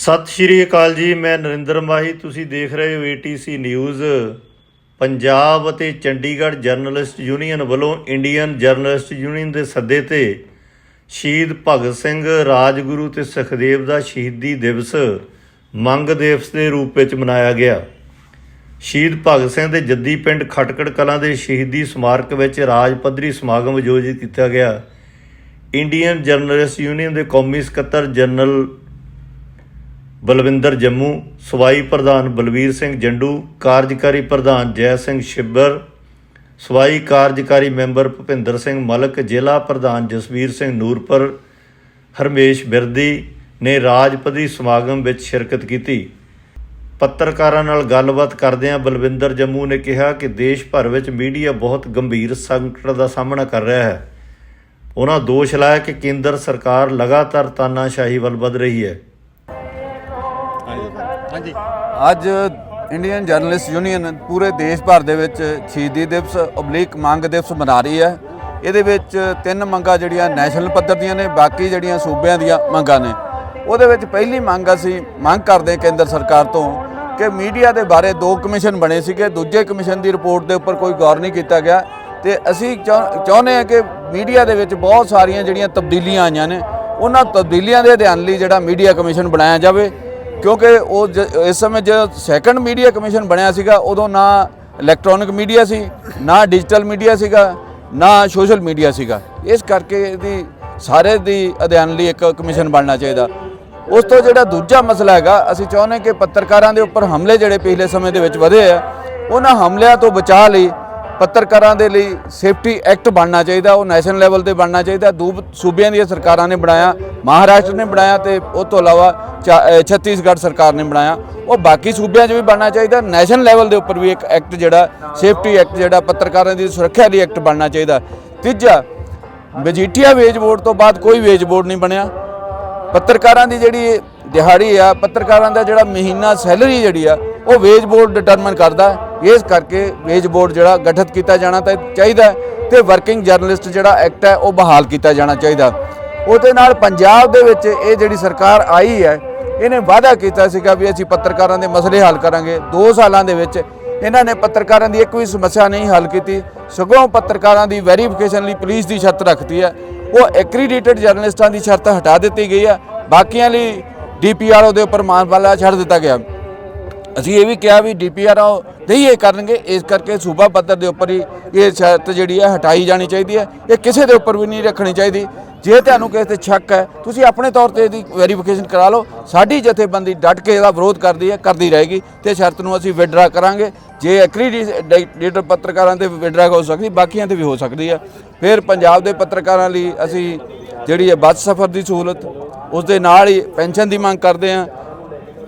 ਸਤਿ ਸ਼੍ਰੀ ਅਕਾਲ ਜੀ, ਮੈਂ ਨਰਿੰਦਰ ਮਾਹੀ, ਤੁਸੀਂ ਦੇਖ ਰਹੇ ਹੋ ATC ਨਿਊਜ਼ ਪੰਜਾਬ ਅਤੇ ਚੰਡੀਗੜ੍ਹ ਜਰਨਲਿਸਟ ਯੂਨੀਅਨ ਵੱਲੋਂ ਇੰਡੀਅਨ ਜਰਨਲਿਸਟ ਯੂਨੀਅਨ ਦੇ ਸੱਦੇ ਤੇ ਸ਼ਹੀਦ ਭਗਤ ਸਿੰਘ ਰਾਜਗੁਰੂ ਤੇ ਸੁਖਦੇਵ ਦਾ ਸ਼ਹੀਦੀ ਦਿਵਸ ਮੰਗ ਦਿਵਸ ਦੇ ਰੂਪ ਵਿੱਚ ਮਨਾਇਆ ਗਿਆ। ਸ਼ਹੀਦ ਭਗਤ ਸਿੰਘ ਦੇ ਜੱਦੀ ਪਿੰਡ ਖਟਕੜ ਕਲਾਂ ਦੇ ਸ਼ਹੀਦੀ ਸਮਾਰਕ ਵਿੱਚ ਰਾਜ ਪੱਧਰੀ ਸਮਾਗਮ ਆਯੋਜਿਤ ਕੀਤਾ ਗਿਆ। ਇੰਡੀਅਨ ਜਰਨਲਿਸਟ ਯੂਨੀਅਨ ਦੇ ਕੌਮੀ ਸਕੱਤਰ ਜਨਰਲ ਬਲਵਿੰਦਰ ਜੰਮੂ, ਸਵਾਈ ਪ੍ਰਧਾਨ ਬਲਵੀਰ ਸਿੰਘ ਜੰਡੂ, ਕਾਰਜਕਾਰੀ ਪ੍ਰਧਾਨ ਜੈ ਸਿੰਘ ਛਿੱਬਰ ਸਵਾਈ ਕਾਰਜਕਾਰੀ ਮੈਂਬਰ ਭੁਪਿੰਦਰ ਸਿੰਘ ਮਲਕ, ਜ਼ਿਲ੍ਹਾ ਪ੍ਰਧਾਨ ਜਸਵੀਰ ਸਿੰਘ ਨੂਰਪੁਰ, ਹਰਮੇਸ਼ ਬਿਰਦੀ ਨੇ ਰਾਜਪਦੀ ਸਮਾਗਮ ਵਿੱਚ ਸ਼ਿਰਕਤ ਕੀਤੀ। ਪੱਤਰਕਾਰਾਂ ਨਾਲ ਗੱਲਬਾਤ ਕਰਦਿਆਂ ਬਲਵਿੰਦਰ ਜੰਮੂ ਨੇ ਕਿਹਾ ਕਿ ਦੇਸ਼ ਭਰ ਵਿੱਚ ਮੀਡੀਆ ਬਹੁਤ ਗੰਭੀਰ ਸੰਕਟ ਦਾ ਸਾਹਮਣਾ ਕਰ ਰਿਹਾ ਹੈ। ਉਹਨਾਂ ਦੋਸ਼ ਲਾਇਆ ਕਿ ਕੇਂਦਰ ਸਰਕਾਰ ਲਗਾਤਾਰ ਤਾਨਾਸ਼ਾਹੀ ਵੱਲ ਵਧ ਰਹੀ ਹੈ। ਹਾਂਜੀ। ਅੱਜ ਇੰਡੀਅਨ ਜਰਨਲਿਸਟ ਯੂਨੀਅਨ ਪੂਰੇ ਦੇਸ਼ ਭਰ ਦੇ ਵਿੱਚ ਸ਼ਹੀਦੀ ਦਿਵਸ ਉਬਲੀਕ ਮੰਗ ਦਿਵਸ ਮਨਾ ਰਹੀ ਹੈ। ਇਹਦੇ ਵਿੱਚ ਤਿੰਨ ਮੰਗਾਂ ਜਿਹੜੀਆਂ ਨੈਸ਼ਨਲ ਪੱਧਰ ਦੀਆਂ ਨੇ, ਬਾਕੀ ਜਿਹੜੀਆਂ ਸੂਬਿਆਂ ਦੀਆਂ ਮੰਗਾਂ ਨੇ। ਉਹਦੇ ਵਿੱਚ ਪਹਿਲੀ ਮੰਗ ਅਸੀਂ ਮੰਗ ਕਰਦੇ ਕੇਂਦਰ ਸਰਕਾਰ ਤੋਂ ਕਿ ਮੀਡੀਆ ਦੇ ਬਾਰੇ ਦੋ ਕਮਿਸ਼ਨ ਬਣੇ ਸੀਗੇ, ਦੂਜੇ ਕਮਿਸ਼ਨ ਦੀ ਰਿਪੋਰਟ ਦੇ ਉੱਪਰ ਕੋਈ ਗੌਰ ਨਹੀਂ ਕੀਤਾ ਗਿਆ। ਤੇ ਅਸੀਂ ਚਾਹ- ਚਾਹੁੰਦੇ ਹਾਂ ਕਿ ਮੀਡੀਆ ਦੇ ਵਿੱਚ ਬਹੁਤ ਸਾਰੀਆਂ ਜਿਹੜੀਆਂ ਤਬਦੀਲੀਆਂ ਆਈਆਂ ਨੇ, ਉਹਨਾਂ ਤਬਦੀਲੀਆਂ ਦੇ ਅਧਿਐਨ ਲਈ ਜਿਹੜਾ ਮੀਡੀਆ ਕਮਿਸ਼ਨ ਬਣਾਇਆ ਜਾਵੇ। ਕਿਉਂਕਿ ਉਹ ਜ- ਇਸ ਸਮੇਂ ਜੋ ਸੈਕੰਡ ਮੀਡੀਆ ਕਮਿਸ਼ਨ ਬਣਿਆ ਸੀਗਾ, ਉਦੋਂ ਨਾ ਇਲੈਕਟ੍ਰੋਨਿਕ ਮੀਡੀਆ ਸੀ, ਨਾ ਡਿਜੀਟਲ ਮੀਡੀਆ ਸੀਗਾ, ਨਾ ਸੋਸ਼ਲ ਮੀਡੀਆ ਸੀਗਾ। ਇਸ ਕਰਕੇ ਇਹਦੀ ਸਾਰੇ ਦੀ ਅਧਿਐਨ ਲਈ ਇੱਕ ਕਮਿਸ਼ਨ ਬਣਨਾ ਚਾਹੀਦਾ। ਉਸ ਤੋਂ ਜਿਹੜਾ ਦੂਜਾ ਮਸਲਾ ਹੈਗਾ, ਅਸੀਂ ਚਾਹੁੰਦੇ ਕਿ ਪੱਤਰਕਾਰਾਂ ਦੇ ਉੱਪਰ ਹਮਲੇ ਜਿਹੜੇ ਪਿਛਲੇ ਸਮੇਂ ਦੇ ਵਿੱਚ ਵਧੇ ਆ, ਉਹਨਾਂ ਹਮਲਿਆਂ ਤੋਂ ਬਚਾਅ ਲਈ ਪੱਤਰਕਾਰਾਂ ਦੇ ਲਈ ਸੇਫਟੀ ਐਕਟ ਬਣਨਾ ਚਾਹੀਦਾ, ਉਹ ਨੈਸ਼ਨਲ ਲੈਵਲ ਤੇ ਬਣਨਾ ਚਾਹੀਦਾ। ਦੂਬ ਸੂਬਿਆਂ ਦੀਆਂ ਸਰਕਾਰਾਂ ਨੇ ਬਣਾਇਆ, ਮਹਾਰਾਸ਼ਟਰ ਨੇ ਬਣਾਇਆ ਤੇ ਉਹ ਤੋਂ ਇਲਾਵਾ ਚਾ- ਛੱਤੀਸਗੜ੍ਹ ਸਰਕਾਰ ਨੇ ਬਣਾਇਆ। ਉਹ ਬਾਕੀ ਸੂਬਿਆਂ 'ਚ ਵੀ ਬਣਨਾ ਚਾਹੀਦਾ, ਨੈਸ਼ਨਲ ਲੈਵਲ ਦੇ ਉੱਪਰ ਵੀ ਇੱਕ ਐਕਟ ਜਿਹੜਾ, ਸੇਫਟੀ ਐਕਟ ਜਿਹੜਾ, ਪੱਤਰਕਾਰਾਂ ਦੀ ਸੁਰੱਖਿਆ ਲਈ ਐਕਟ ਬਣਨਾ ਚਾਹੀਦਾ। ਤੀਜਾ ਮਜੀਠੀਆ ਵੇਜ ਬੋਰਡ ਤੋਂ ਬਾਅਦ ਕੋਈ ਵੇਜ ਬੋਰਡ ਨਹੀਂ ਬਣਿਆ। ਪੱਤਰਕਾਰਾਂ ਦੀ ਜਿਹੜੀ ਦਿਹਾੜੀ ਆ, ਪੱਤਰਕਾਰਾਂ ਦਾ ਜਿਹੜਾ ਮਹੀਨਾ ਸੈਲਰੀ ਜਿਹੜੀ ਆ, ਉਹ ਵੇਜ ਬੋਰਡ ਡਿਟਰਮਨ ਕਰਦਾ। ਇਸ ਕਰਕੇ ਵੇਜ ਬੋਰਡ ਜਿਹੜਾ ਗਠਿਤ ਕੀਤਾ ਜਾਣਾ ਤਾਂ ਚਾਹੀਦਾ ਹੈ ਤੇ ਵਰਕਿੰਗ ਜਰਨਲਿਸਟ ਜਿਹੜਾ ਐਕਟ ਹੈ ਉਹ ਬਹਾਲ ਕੀਤਾ ਜਾਣਾ ਚਾਹੀਦਾ। ਉਹਦੇ ਨਾਲ ਪੰਜਾਬ ਦੇ ਵਿੱਚ ਇਹ ਜਿਹੜੀ ਸਰਕਾਰ ਆਈ ਹੈ, ਇਹਨੇ ਵਾਅਦਾ ਕੀਤਾ ਸੀਗਾ ਵੀ ਅਸੀਂ ਪੱਤਰਕਾਰਾਂ ਦੇ ਮਸਲੇ ਹੱਲ ਕਰਾਂਗੇ। 2 ਸਾਲਾਂ ਦੇ ਵਿੱਚ ਇਹਨਾਂ ਨੇ ਪੱਤਰਕਾਰਾਂ ਦੀ ਇੱਕ ਵੀ ਸਮੱਸਿਆ ਨਹੀਂ ਹੱਲ ਕੀਤੀ। ਸਗੋਂ ਪੱਤਰਕਾਰਾਂ ਦੀ ਵੈਰੀਫਿਕੇਸ਼ਨ ਲਈ ਪੁਲਿਸ ਦੀ ਸ਼ਰਤ ਰੱਖਤੀ ਹੈ। ਉਹ ਐਕ੍ਰੀਡਿਟਡ ਜਰਨਲਿਸਟਾਂ ਦੀ ਸ਼ਰਤ ਹਟਾ ਦਿੱਤੀ ਗਈ ਹੈ। ਬਾਕੀਆਂ ਲਈ ਡੀਪੀਆਰਓ ਦੇ ਉੱਪਰ ਮਾਨਵਾਲਾ ਛੱਡ ਦਿੱਤਾ ਗਿਆ। ਅਸੀਂ ਇਹ ਵੀ ਕਿਹਾ ਵੀ ਡੀਪੀਆਰਓ ਨਹੀਂ ਇਹ ਕਰਨਗੇ, ਇਸ ਕਰਕੇ ਸੂਬਾ ਪੱਧਰ ਦੇ ਉੱਪਰ ਹੀ ਇਹ ਸ਼ਰਤ ਜਿਹੜੀ ਹੈ ਹਟਾਈ ਜਾਣੀ ਚਾਹੀਦੀ ਹੈ। ਇਹ ਕਿਸੇ ਦੇ ਉੱਪਰ ਵੀ ਨਹੀਂ ਰੱਖਣੀ ਚਾਹੀਦੀ। ਜੇ ਤੁਹਾਨੂੰ ਕਿਸੇ ਤੇ ਸ਼ੱਕ ਹੈ, ਤੁਸੀਂ ਆਪਣੇ ਤੌਰ ਤੇ ਇਹਦੀ ਵੈਰੀਫਿਕੇਸ਼ਨ ਕਰਾ ਲਓ। ਸਾਡੀ ਜਥੇਬੰਦੀ ਡਟ ਕੇ ਇਹਦਾ ਵਿਰੋਧ ਕਰਦੀ ਹੈ, ਕਰਦੀ ਰਹੇਗੀ ਤੇ ਸ਼ਰਤ ਨੂੰ ਅਸੀਂ ਵਿਡਰਾ ਕਰਾਂਗੇ। ਜੇ ਐਕ੍ਰੀਡਿਟਡ ਪੱਤਰਕਾਰਾਂ ਤੇ ਵਿਡਰਾ ਹੋ ਸਕਦੀ, ਬਾਕੀਆਂ ਤੇ ਵੀ ਹੋ ਸਕਦੀ ਹੈ। ਫਿਰ ਪੰਜਾਬ ਦੇ ਪੱਤਰਕਾਰਾਂ ਲਈ ਅਸੀਂ ਜਿਹੜੀ ਹੈ ਬੱਸ ਸਫ਼ਰ ਦੀ ਸਹੂਲਤ ਉਸ ਦੇ ਨਾਲ ਹੀ ਪੈਨਸ਼ਨ ਦੀ ਮੰਗ ਕਰਦੇ ਹਾਂ।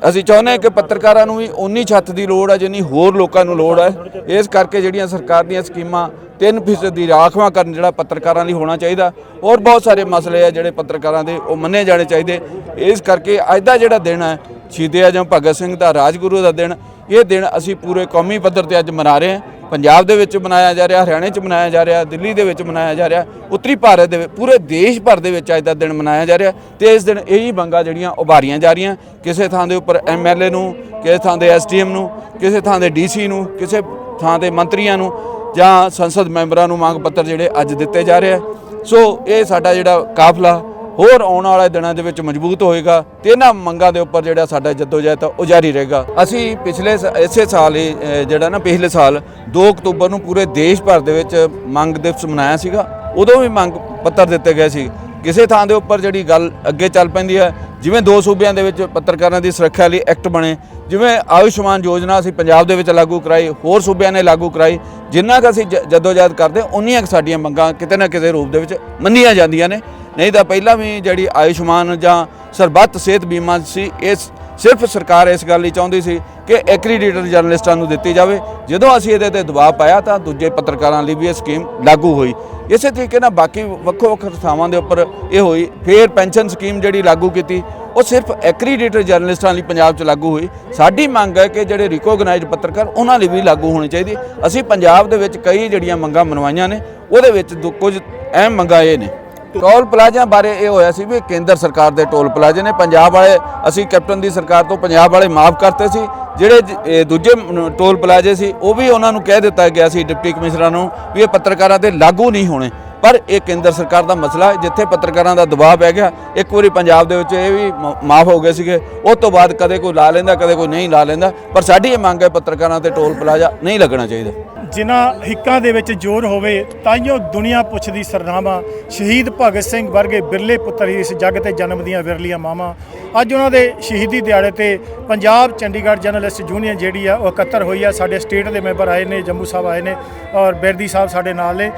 ਅਸੀਂ ਚਾਹੁੰਦੇ ਹਾਂ ਕਿ ਪੱਤਰਕਾਰਾਂ ਨੂੰ ਵੀ ਉਨੀ ਛੱਤ ਦੀ ਲੋੜ ਹੈ ਜਿੰਨੀ ਹੋਰ ਲੋਕਾਂ ਨੂੰ ਲੋੜ ਹੈ ਇਸ ਕਰਕੇ ਜਿਹੜੀਆਂ ਸਰਕਾਰ ਦੀਆਂ ਸਕੀਮਾਂ 3% ਦੀ ਰਾਖਵਾਂ ਕਰਨ ਜਿਹੜਾ ਪੱਤਰਕਾਰਾਂ ਲਈ ਹੋਣਾ ਚਾਹੀਦਾ। ਹੋਰ ਬਹੁਤ ਸਾਰੇ ਮਸਲੇ ਆ ਜਿਹੜੇ ਪੱਤਰਕਾਰਾਂ ਦੇ, ਉਹ ਮੰਨੇ ਜਾਣੇ ਚਾਹੀਦੇ। ਇਸ ਕਰਕੇ ਅੱਜ ਦਾ ਜਿਹੜਾ ਦਿਨ ਹੈ ਸ਼ਹੀਦ ਆਜਮ ਭਗਤ ਸਿੰਘ ਦਾ ਰਾਜਗੁਰੂ ਦਾ ਦਿਨ, ਇਹ ਦਿਨ ਅਸੀਂ ਪੂਰੇ ਕੌਮੀ ਪੱਧਰ ਤੇ ਅੱਜ ਮਨਾ ਰਹੇ ਹਾਂ। ਪੰਜਾਬ ਦੇ ਵਿੱਚ ਮਨਾਇਆ ਜਾ ਰਿਹਾ, ਹਰਿਆਣੇ 'ਚ ਮਨਾਇਆ ਜਾ ਰਿਹਾ, ਦਿੱਲੀ ਦੇ ਵਿੱਚ ਮਨਾਇਆ ਜਾ ਰਿਹਾ, ਉੱਤਰੀ ਭਾਰਤ ਦੇ ਪੂਰੇ ਦੇਸ਼ ਭਰ ਦੇ ਵਿੱਚ ਅੱਜ ਦਾ ਦਿਨ ਮਨਾਇਆ ਜਾ ਰਿਹਾ ਤੇ ਇਸ ਦਿਨ ਇਹੀ ਮੰਗਾਂ ਜਿਹੜੀਆਂ ਉਭਾਰੀਆਂ ਜਾ ਰਹੀਆਂ। ਕਿਸੇ ਥਾਂ ਦੇ ਉੱਪਰ ਐਮਐਲਏ ਨੂੰ, ਕਿਸੇ ਥਾਂ ਦੇ ਐਸਟੀਐਮ ਨੂੰ, ਕਿਸੇ ਥਾਂ ਦੇ ਡੀਸੀ ਨੂੰ, ਕਿਸੇ ਥਾਂ ਦੇ ਮੰਤਰੀਆਂ ਨੂੰ ਜਾਂ ਸੰਸਦ ਮੈਂਬਰਾਂ ਨੂੰ ਮੰਗ ਪੱਤਰ ਜਿਹੜੇ ਅੱਜ ਦਿੱਤੇ ਜਾ ਰਹੇ ਆ। ਸੋ ਇਹ ਸਾਡਾ ਜਿਹੜਾ ਕਾਫਲਾ ਹੋਰ ਆਉਣ ਵਾਲੇ ਦਿਨਾਂ ਦੇ ਵਿੱਚ ਮਜ਼ਬੂਤ ਹੋਏਗਾ ਤੇ ਇਹਨਾਂ ਮੰਗਾਂ ਦੇ ਉੱਪਰ ਜਿਹੜਾ ਸਾਡਾ ਜਦੋਜਹਿਦ ਆ, ਉਹ ਜਾਰੀ ਰਹੇਗਾ। ਅਸੀਂ ਪਿਛਲੇ ਸ- ਇਸੇ ਸਾਲ ਹੀ ਜਿਹੜਾ ਨਾ ਪਿਛਲੇ ਸਾਲ 2 ਅਕਤੂਬਰ ਨੂੰ ਪੂਰੇ ਦੇਸ਼ ਭਰ ਦੇ ਵਿੱਚ ਮੰਗ ਦਿਵਸ ਮਨਾਇਆ ਸੀਗਾ, ਉਦੋਂ ਵੀ ਮੰਗ ਪੱਤਰ ਦਿੱਤੇ ਗਏ ਸੀ। ਕਿਸੇ ਥਾਂ ਦੇ ਉੱਪਰ ਜਿਹੜੀ ਗੱਲ ਅੱਗੇ ਚੱਲ ਪੈਂਦੀ ਹੈ, ਜਿਵੇਂ ਦੋ ਸੂਬਿਆਂ ਦੇ ਵਿੱਚ ਪੱਤਰਕਾਰਾਂ ਦੀ ਸੁਰੱਖਿਆ ਲਈ ਐਕਟ ਬਣੇ, ਜਿਵੇਂ ਆਯੁਸ਼ਮਾਨ ਯੋਜਨਾ ਅਸੀਂ ਪੰਜਾਬ ਦੇ ਵਿੱਚ ਲਾਗੂ ਕਰਾਈ, ਹੋਰ ਸੂਬਿਆਂ ਨੇ ਲਾਗੂ ਕਰਾਈ, ਜਿੰਨਾ ਕੁ ਅਸੀਂ ਜ- ਜਦੋਜਹਿਦ ਕਰਦੇ, ਉਨੀਆਂ ਕੁ ਸਾਡੀਆਂ ਮੰਗਾਂ ਕਿਤੇ ਨਾ ਕਿਤੇ ਰੂਪ ਦੇ ਵਿੱਚ ਮੰਨੀਆਂ ਜਾਂਦੀਆਂ ਨੇ। ਨਹੀਂ ਤਾਂ ਪਹਿਲਾਂ ਵੀ ਜਿਹੜੀ ਆਯੁਸ਼ਮਾਨ ਜਾਂ ਸਰਬੱਤ ਸਿਹਤ ਬੀਮਾ ਸੀ ਇਸ ਸਿਰਫ ਸਰਕਾਰ ਇਸ ਗੱਲ ਲਈ ਚਾਹੁੰਦੀ ਸੀ ਕਿ ਐਕ੍ਰੀਡਿਟਡ ਜਰਨਲਿਸਟਾਂ ਨੂੰ ਦਿੱਤੀ ਜਾਵੇ। ਜਦੋਂ ਅਸੀਂ ਇਹਦੇ ਤੇ ਦਬਾਅ ਪਾਇਆ ਤਾਂ ਦੂਜੇ ਪੱਤਰਕਾਰਾਂ ਲਈ ਵੀ ਇਹ ਸਕੀਮ ਲਾਗੂ ਹੋਈ। ਇਸੇ ਤਰੀਕੇ ਨਾਲ ਬਾਕੀ ਵੱਖੋ ਵੱਖ ਥਾਵਾਂ ਦੇ ਉੱਪਰ ਇਹ ਹੋਈ। ਫਿਰ ਪੈਨਸ਼ਨ ਸਕੀਮ ਜਿਹੜੀ ਲਾਗੂ ਕੀਤੀ, ਉਹ ਸਿਰਫ ਐਕ੍ਰੀਡਿਟਡ ਜਰਨਲਿਸਟਾਂ ਲਈ ਪੰਜਾਬ 'ਚ ਲਾਗੂ ਹੋਈ। ਸਾਡੀ ਮੰਗ ਹੈ ਕਿ ਜਿਹੜੇ ਰਿਕੋਗਨਾਈਜ਼ਡ ਪੱਤਰਕਾਰ, ਉਹਨਾਂ ਲਈ ਵੀ ਲਾਗੂ ਹੋਣੀ ਚਾਹੀਦੀ। ਅਸੀਂ ਪੰਜਾਬ ਦੇ ਵਿੱਚ ਕਈ ਜਿਹੜੀਆਂ ਮੰਗਾਂ ਮਨਵਾਈਆਂ ਨੇ, ਉਹਦੇ ਵਿੱਚ ਦੋ- ਕੁਝ ਅਹਿਮ ਮੰਗਾਂ ਇਹ ਨੇ। ਟੋਲ ਪਲਾਜ਼ਾ ਬਾਰੇ ਇਹ ਹੋਇਆ ਸੀ ਵੀ ਕੇਂਦਰ ਸਰਕਾਰ ਦੇ ਟੋਲ ਪਲਾਜ਼ੇ ਨੇ, ਪੰਜਾਬ ਵਾਲੇ, ਅਸੀਂ ਕੈਪਟਨ ਦੀ ਸਰਕਾਰ ਤੋਂ ਪੰਜਾਬ ਵਾਲੇ ਮਾਫ ਕਰਤੇ ਸੀ। ਜਿਹੜੇ ਦੂਜੇ ਟੋਲ ਪਲਾਜ਼ੇ ਸੀ, ਉਹ ਵੀ ਉਹਨਾਂ ਨੂੰ ਕਹਿ ਦਿੱਤਾ ਗਿਆ ਸੀ ਡਿਪਟੀ ਕਮਿਸ਼ਨਰਾਂ ਨੂੰ ਵੀ ਇਹ ਪੱਤਰਕਾਰਾਂ ਦੇ ਲਾਗੂ ਨਹੀਂ ਹੋਣੇ। ਪਰ ਇਹ ਕੇਂਦਰ ਸਰਕਾਰ ਦਾ ਮਸਲਾ ਜਿੱਥੇ ਪੱਤਰਕਾਰਾਂ ਦਾ ਦਬਾਅ ਪੈ ਗਿਆ, ਇੱਕ ਵਾਰੀ ਪੰਜਾਬ ਦੇ ਵਿੱਚ ਇਹ ਵੀ ਮਾਫ ਹੋ ਗਏ ਸੀਗੇ। ਉਸ ਤੋਂ ਬਾਅਦ ਕਦੇ ਕੋਈ ਲਾ ਲੈਂਦਾ, ਕਦੇ ਕੋਈ ਨਹੀਂ ਲਾ ਲੈਂਦਾ, ਪਰ ਸਾਡੀ ਇਹ ਮੰਗ ਹੈ ਪੱਤਰਕਾਰਾਂ ਤੇ ਟੋਲ ਪਲਾਜ਼ਾ ਨਹੀਂ ਲੱਗਣਾ ਚਾਹੀਦਾ। ਜਿਨ੍ਹਾਂ ਹਿੱਕਾਂ ਦੇ ਵਿੱਚ ਜ਼ੋਰ ਹੋਵੇ ਤਾਈਓ ਦੁਨੀਆ ਪੁੱਛਦੀ ਸਰਨਾਮਾ। ਸ਼ਹੀਦ ਭਗਤ ਸਿੰਘ ਵਰਗੇ ਬਿਰਲੇ ਪੁੱਤਰ ਇਸ ਜੱਗ ਤੇ ਜਨਮ ਦੀਆਂ ਵਿਰਲੀਆਂ ਮਾਵਾਂ। ਅੱਜ ਉਹਨਾਂ ਦੇ ਸ਼ਹੀਦੀ ਦਿਹਾੜੇ ਤੇ ਪੰਜਾਬ ਚੰਡੀਗੜ੍ਹ ਜਰਨਲਿਸਟ ਯੂਨੀਅਨ ਜਿਹੜੀ ਆ, ਉਹ ਇਕੱਤਰ ਹੋਈ ਆ। ਸਾਡੇ ਸਟੇਟ ਦੇ ਮੈਂਬਰ ਆਏ ਨੇ, ਜੰਮੂ ਸਾਹਿਬ ਆਏ ਨੇ ਔਰ ਬੇਰਦੀ ਸਾਹਿਬ ਸਾਡੇ ਨਾਲ ਨੇ।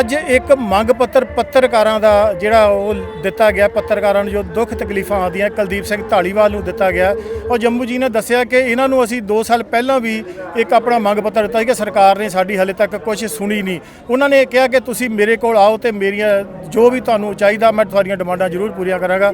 ਅੱਜ ਇੱਕ ਮੰਗ ਪੱਤਰ ਪੱਤਰਕਾਰਾਂ ਦਾ ਜਿਹੜਾ ਉਹ ਦਿੱਤਾ ਗਿਆ, ਪੱਤਰਕਾਰਾਂ ਨੂੰ ਜੋ ਦੁੱਖ ਤਕਲੀਫਾਂ ਆਉਂਦੀਆਂ, ਕੁਲਦੀਪ ਸਿੰਘ ਢਾਲੀਵਾਲ ਨੂੰ ਦਿੱਤਾ ਗਿਆ। ਔਰ ਜੰਮੂ ਜੀ ਨੇ ਦੱਸਿਆ ਕਿ ਇਹਨਾਂ ਨੂੰ ਅਸੀਂ 2 ਸਾਲ ਪਹਿਲਾਂ ਵੀ ਇੱਕ ਆਪਣਾ ਮੰਗ ਪੱਤਰ ਦਿੱਤਾ ਸੀ ਕਿ ਸਰਕਾਰ ਨੇ ਸਾਡੀ ਹਲੇ ਤੱਕ ਕੁਝ ਸੁਣੀ ਨਹੀਂ। ਉਹਨਾਂ ਨੇ ਕਿਹਾ ਕਿ ਤੁਸੀਂ ਮੇਰੇ ਕੋਲ ਆਓ ਤੇ ਮੇਰੀਆਂ ਜੋ ਵੀ ਤੁਹਾਨੂੰ ਚਾਹੀਦਾ, ਮੈਂ ਤੁਹਾਡੀਆਂ ਡਿਮਾਂਡਾਂ ਜ਼ਰੂਰ ਪੂਰੀਆਂ ਕਰਾਂਗਾ।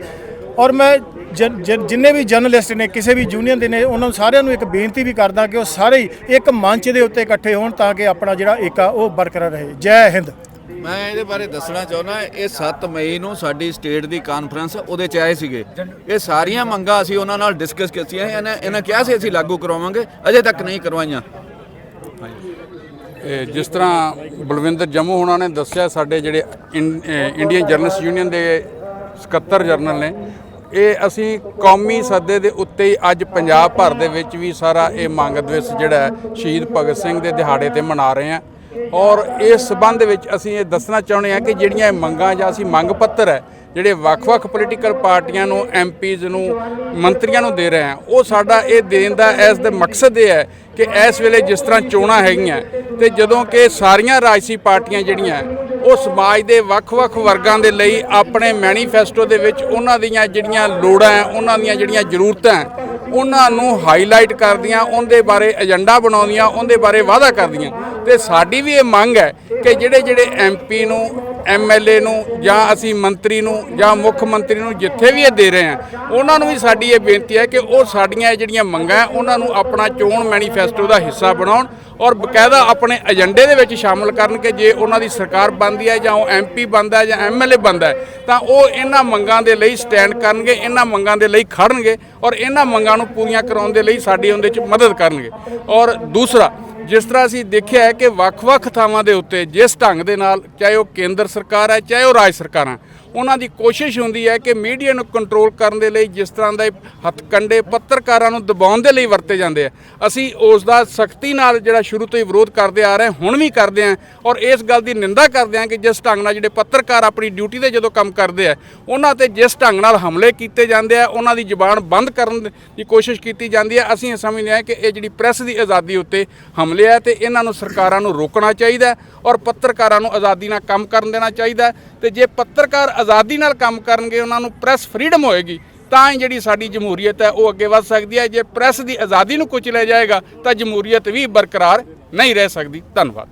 ਔਰ ਮੈਂ ਜਨ- ਜਿੰਨੇ ਵੀ ਜਰਨਲਿਸਟ ਨੇ, ਕਿਸੇ ਵੀ ਯੂਨੀਅਨ ਦੇ ਨੇ, ਉਹਨਾਂ ਨੂੰ ਸਾਰਿਆਂ ਨੂੰ ਇੱਕ ਬੇਨਤੀ ਵੀ ਕਰਦਾ ਕਿ ਉਹ ਸਾਰੇ ਹੀ ਇੱਕ ਮੰਚ ਦੇ ਉੱਤੇ ਇਕੱਠੇ ਹੋਣ ਤਾਂ ਕਿ ਆਪਣਾ ਜਿਹੜਾ ਏਕਾ ਉਹ ਬਰਕਰਾਰ ਰਹੇ। ਜੈ ਹਿੰਦ। ਮੈਂ ਇਹਦੇ ਬਾਰੇ ਦੱਸਣਾ ਚਾਹੁੰਦਾ, ਇਹ 7 ਮਈ ਨੂੰ ਸਾਡੀ ਸਟੇਟ ਦੀ ਕਾਨਫਰੰਸ ਉਹਦੇ ਚ ਆਏ ਸੀਗੇ। ਇਹ ਸਾਰੀਆਂ ਮੰਗਾਂ ਅਸੀਂ ਉਹਨਾਂ ਨਾਲ ਡਿਸਕਸ ਕੀਤੀਆਂ ਇਹਨਾਂ ਇਹਨਾਂ ਕਿਹਾ ਸੀ ਅਸੀਂ ਲਾਗੂ ਕਰਵਾਵਾਂਗੇ ਅਜੇ ਤੱਕ ਨਹੀਂ ਕਰਵਾਈਆਂ। ਇਹ ਜਿਸ ਤਰ੍ਹਾਂ ਬਲਵਿੰਦਰ ਜੰਮੂ ਹੋਣਾ ਨੇ ਦੱਸਿਆ, ਸਾਡੇ ਜਿਹੜੇ ਇੰ- ਇੰਡੀਅਨ ਜਰਨਲਿਸਟ ਯੂਨੀਅਨ ਦੇ ਸਕੱਤਰ ਜਰਨਲ ਨੇ, ਇਹ ਅਸੀਂ ਕੌਮੀ ਸੱਦੇ ਦੇ ਉੱਤੇ ਹੀ ਅੱਜ ਪੰਜਾਬ ਭਰ ਦੇ ਵਿੱਚ ਵੀ ਸਾਰਾ ਇਹ ਮੰਗ ਦਿਵਸ ਜਿਹੜਾ ਸ਼ਹੀਦ ਭਗਤ ਸਿੰਘ ਦੇ ਦਿਹਾੜੇ ਤੇ ਮਨਾ ਰਹੇ ਹਾਂ। ਔਰ ਇਸ ਸਬੰਧ ਵਿੱਚ ਅਸੀਂ ਇਹ ਦੱਸਣਾ ਚਾਹੁੰਦੇ ਹਾਂ ਕਿ ਜਿਹੜੀਆਂ ਇਹ ਮੰਗਾਂ ਜਾਂ ਅਸੀਂ ਮੰਗ ਪੱਤਰ ਹੈ, ਜਿਹੜੇ ਵੱਖ-ਵੱਖ ਪੋਲੀਟੀਕਲ ਪਾਰਟੀਆਂ ਨੂੰ ਐਮਪੀਜ਼ ਨੂੰ, ਮੰਤਰੀਆਂ ਨੂੰ ਦੇ ਰਹੇ ਹਾਂ, ਉਹ ਸਾਡਾ ਇਹ ਦੇਣ ਦਾ ਇਸ ਦਾ ਮਕਸਦ ਇਹ ਹੈ ਕਿ ਇਸ ਵੇਲੇ ਜਿਸ ਤਰ੍ਹਾਂ ਚੋਣਾਂ ਹੈਗੀਆਂ ਤੇ ਜਦੋਂ ਕਿ ਸਾਰੀਆਂ ਰਾਜਸੀ ਪਾਰਟੀਆਂ ਜਿਹੜੀਆਂ, ਉਹ ਸਮਾਜ ਦੇ ਵੱਖ-ਵੱਖ ਵਰਗਾਂ ਦੇ ਲਈ ਆਪਣੇ ਮੈਨੀਫੈਸਟੋ ਦੇ ਵਿੱਚ ਉਹਨਾਂ ਦੀਆਂ ਜਿਹੜੀਆਂ ਲੋੜਾਂ ਹੈ, ਉਹਨਾਂ ਦੀਆਂ ਜਿਹੜੀਆਂ ਜ਼ਰੂਰਤਾਂ ਉਹਨਾਂ ਨੂੰ ਹਾਈਲਾਈਟ ਕਰਦੀਆਂ, ਉਹਦੇ ਬਾਰੇ ਏਜੰਡਾ ਬਣਾਉਂਦੀਆਂ, ਉਹਦੇ ਬਾਰੇ ਵਾਅਦਾ ਕਰਦੀਆਂ। ਤੇ ਸਾਡੀ ਵੀ ਇਹ ਮੰਗ ਹੈ ਕਿ ਜਿਹੜੇ ਜਿਹੜੇ ਐਮਪੀ ਨੂੰ ਐਮਐਲਏ ਨੂੰ ਜਾਂ ਅਸੀਂ ਮੰਤਰੀ ਨੂੰ ਜਾਂ ਮੁੱਖ ਮੰਤਰੀ ਨੂੰ ਜਿੱਥੇ ਵੀ ਇਹ ਦੇ ਰਹੇ ਹਾਂ, ਉਹਨਾਂ ਨੂੰ ਵੀ ਸਾਡੀ ਇਹ ਬੇਨਤੀ ਹੈ ਕਿ ਉਹ ਸਾਡੀਆਂ ਇਹ ਜਿਹੜੀਆਂ ਮੰਗਾਂ ਉਹਨਾਂ ਨੂੰ ਆਪਣਾ ਚੋਣ ਮੈਨੀਫੈਸਟੋ ਦਾ ਹਿੱਸਾ ਬਣਾਉਣ। ਔਰ ਬਕਾਇਦਾ ਆਪਣੇ ਏਜੰਡੇ ਦੇ ਵਿੱਚ ਸ਼ਾਮਲ ਕਰਨ ਕਿ ਜੇ ਉਹਨਾਂ ਦੀ ਸਰਕਾਰ ਬਣਦੀ ਹੈ ਜਾਂ ਉਹ ਐਮਪੀ ਬਣਦਾ ਹੈ ਜਾਂ ਐਮਐਲਏ ਬਣਦਾ ਤਾਂ ਉਹ ਇਹਨਾਂ ਮੰਗਾਂ ਦੇ ਲਈ ਸਟੈਂਡ ਕਰਨਗੇ, ਇਹਨਾਂ ਮੰਗਾਂ ਦੇ ਲਈ ਖੜਨਗੇ ਔਰ ਇਹਨਾਂ ਮੰਗਾਂ ਨੂੰ ਪੂਰੀਆਂ ਕਰਾਉਣ ਦੇ ਲਈ ਸਾਡੀ ਉਹਦੇ ਵਿੱਚ ਮਦਦ ਕਰਨਗੇ। ਔਰ ਦੂਸਰਾ, ਜਿਸ ਤਰ੍ਹਾਂ ਅਸੀਂ ਦੇਖਿਆ ਹੈ ਕਿ ਵੱਖ-ਵੱਖ ਥਾਵਾਂ ਦੇ ਉੱਤੇ ਜਿਸ ਢੰਗ ਦੇ ਨਾਲ ਚਾਹੇ ਉਹ ਕੇਂਦਰ ਸਰਕਾਰ ਹੈ, ਚਾਹੇ ਉਹ ਰਾਜ ਸਰਕਾਰਾਂ ਉਹਨਾਂ ਦੀ ਕੋਸ਼ਿਸ਼ ਹੁੰਦੀ ਹੈ ਕਿ ਮੀਡੀਆ ਨੂੰ ਕੰਟਰੋਲ ਕਰਨ ਦੇ ਲਈ ਜਿਸ ਤਰ੍ਹਾਂ ਦੇ ਹੱਥਕੰਡੇ ਪੱਤਰਕਾਰਾਂ ਨੂੰ ਦਬਾਉਣ ਦੇ ਲਈ ਵਰਤੇ ਜਾਂਦੇ ਆ। ਅਸੀਂ ਉਸ ਦਾ ਸਖਤੀ ਨਾਲ ਜਿਹੜਾ ਸ਼ੁਰੂ ਤੋਂ ਹੀ ਵਿਰੋਧ ਕਰਦੇ ਆ ਰਹੇ ਹਾਂ, ਹੁਣ ਵੀ ਕਰਦੇ ਆ ਔਰ ਇਸ ਗੱਲ ਦੀ ਨਿੰਦਾ ਕਰਦੇ ਆ ਕਿ ਜਿਸ ਢੰਗ ਨਾਲ ਜਿਹੜੇ ਪੱਤਰਕਾਰ ਆਪਣੀ ਡਿਊਟੀ ਤੇ ਜਦੋਂ ਕੰਮ ਕਰਦੇ ਆ ਉਹਨਾਂ ਤੇ ਜਿਸ ਢੰਗ ਨਾਲ ਹਮਲੇ ਕੀਤੇ ਜਾਂਦੇ ਆ ਉਹਨਾਂ ਦੀ ਜ਼ੁਬਾਨ ਬੰਦ ਕਰਨ ਦੀ ਕੋਸ਼ਿਸ਼ ਕੀਤੀ ਜਾਂਦੀ ਹੈ ਅਸੀਂ ਇਹ ਸਮਝਦੇ ਹਾਂ ਕਿ ਇਹ ਜਿਹੜੀ ਪ੍ਰੈਸ ਦੀ ਆਜ਼ਾਦੀ ਉੱਤੇ ਹਮਲੇ ਆ ਤੇ ਇਹਨਾਂ ਨੂੰ ਸਰਕਾਰਾਂ ਨੂੰ ਰੋਕਣਾ ਚਾਹੀਦਾ ਔਰ ਪੱਤਰਕਾਰਾਂ ਨੂੰ ਆਜ਼ਾਦੀ ਨਾਲ ਕੰਮ ਕਰਨ ਦੇਣਾ ਚਾਹੀਦਾ। ਤੇ ਜੇ ਪੱਤਰਕਾਰ ਆਜ਼ਾਦੀ ਨਾਲ ਕੰਮ ਕਰਨਗੇ, ਉਹਨਾਂ ਨੂੰ ਪ੍ਰੈਸ ਫਰੀडम ਹੋਏਗੀ, ਤਾਂ ਹੀ ਜਿਹੜੀ ਸਾਡੀ ਜਮਹੂਰੀਅਤ ਹੈ ਉਹ ਅੱਗੇ ਵੱਧ ਸਕਦੀ ਹੈ। ਜੇ ਪ੍ਰੈਸ ਦੀ ਆਜ਼ਾਦੀ ਨੂੰ ਕੁਚਲਿਆ ਜਾਏਗਾ, ਤਾਂ ਜਮਹੂਰੀਅਤ ਵੀ ਬਰਕਰਾਰ ਨਹੀਂ ਰਹਿ ਸਕਦੀ। ਧੰਨਵਾਦ।